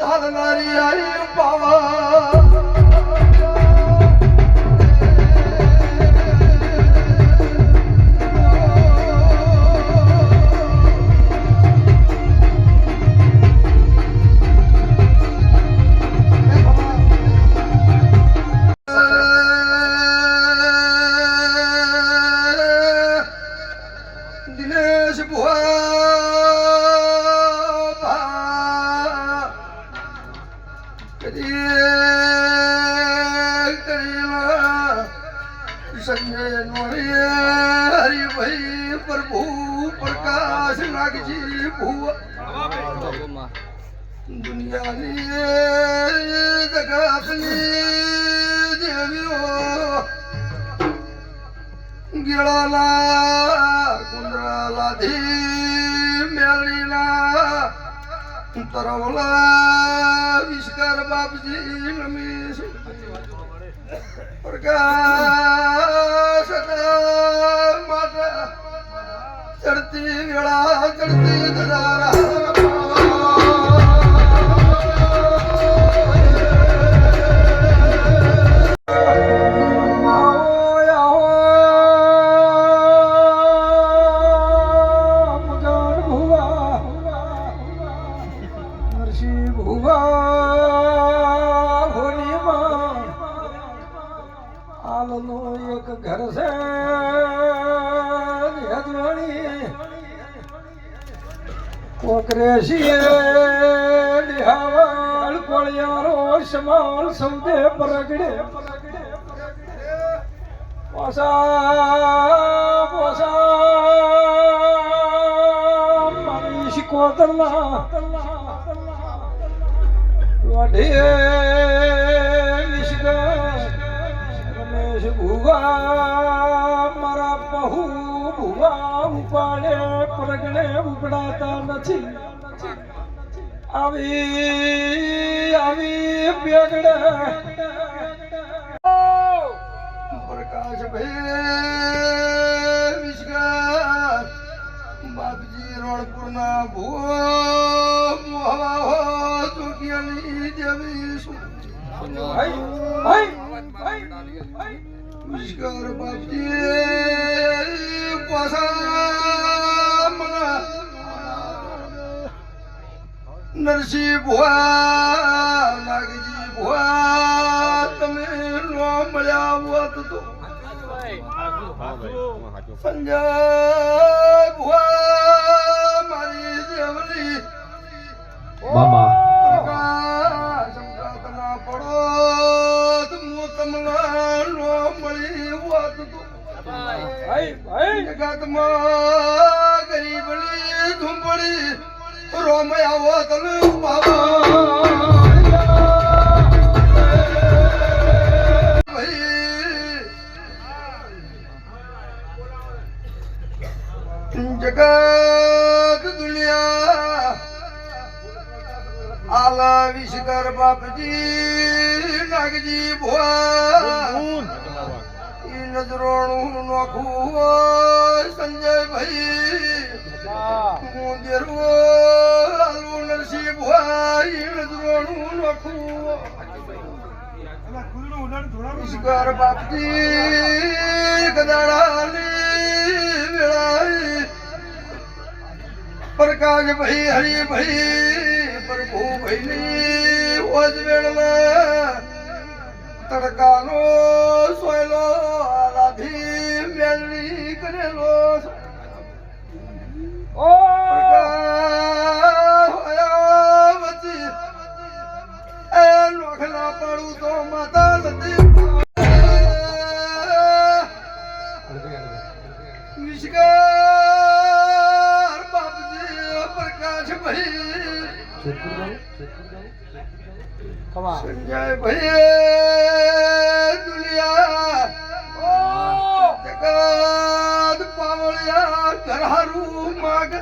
ધારનારી આઈ પાવા દિનેશ ભુવા પ્રભુ પ્રકાશ રાખજી ભુવા. દુનિયાની જગતની દેવીઓ ગીળાલા કુંદરાલાધી મેળીલા તરવલા, વિષ્કર બાપજી રમેશ પ્રકાશ ચડતી વેળા ચડતી એક ઘર છે યજમાની કોકરેશીએ લિહાવળ કોળિયારો સમાલ સૌદે પરગડે. પોસા પોસા મારી શિકોતરના વઢીએ ઉપાડે પ્રગણે ઉપડાતા નથી. આવી આવી બેગડે. પ્રકાશ ભે વિશ્વાસ બાપજી રોણપુરના ભૂ મોહવા હો ચૂકિયાની દેવી શું વિશ્કર બાપજી. પાસા નરસિંહ ભુવા, નાગજી ભુવા, તમે નો મળ્યા હોત તો. સંજય ભુવા, મારી જેવલી મામા. જગતમાં ગરીબની ઝૂંપડી રોમ આવો તને જગત દુનિયા આલા વિશકર બાપજી નાગજી ભુવા. નજરોણું નોખું ઈશ્વર બાપજી ગદાડાની વેળાએ પ્રકાશ ભાઈ હરી ભાઈ પ્રભુ ભાઈની ઓજ વેળમાં તડકાનો સોયલો આરાધી મેળવી કરેલો. સંજય ભાઈ દુનિયા. જગત પાવળિયા ઘરહારું માગ.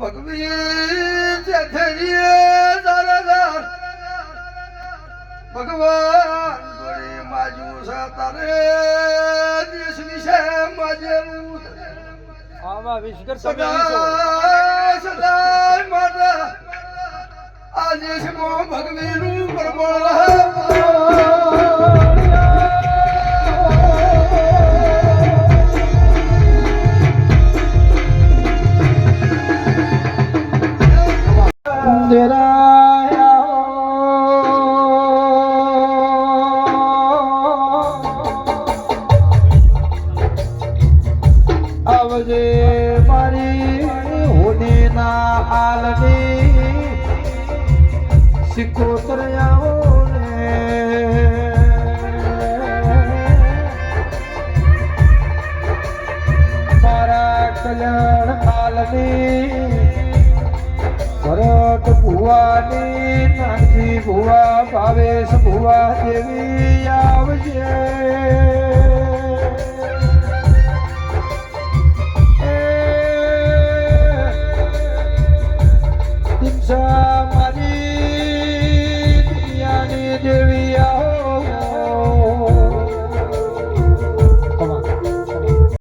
ભગવી જેઠરીએ દાદાદાર ભગવાન ગોળી માજુ છે તારે દેશ વિશે સદા સદા આ દેશમાં ભગવીનું પ્રબળ આવજે મારી હોડીના આલની સિકોતર આવો ને. મારા કલ્યાણ આલની ભરત ભુવાની નાનજી ભુવા ભાવેશ ભુવા દેવી આવજે.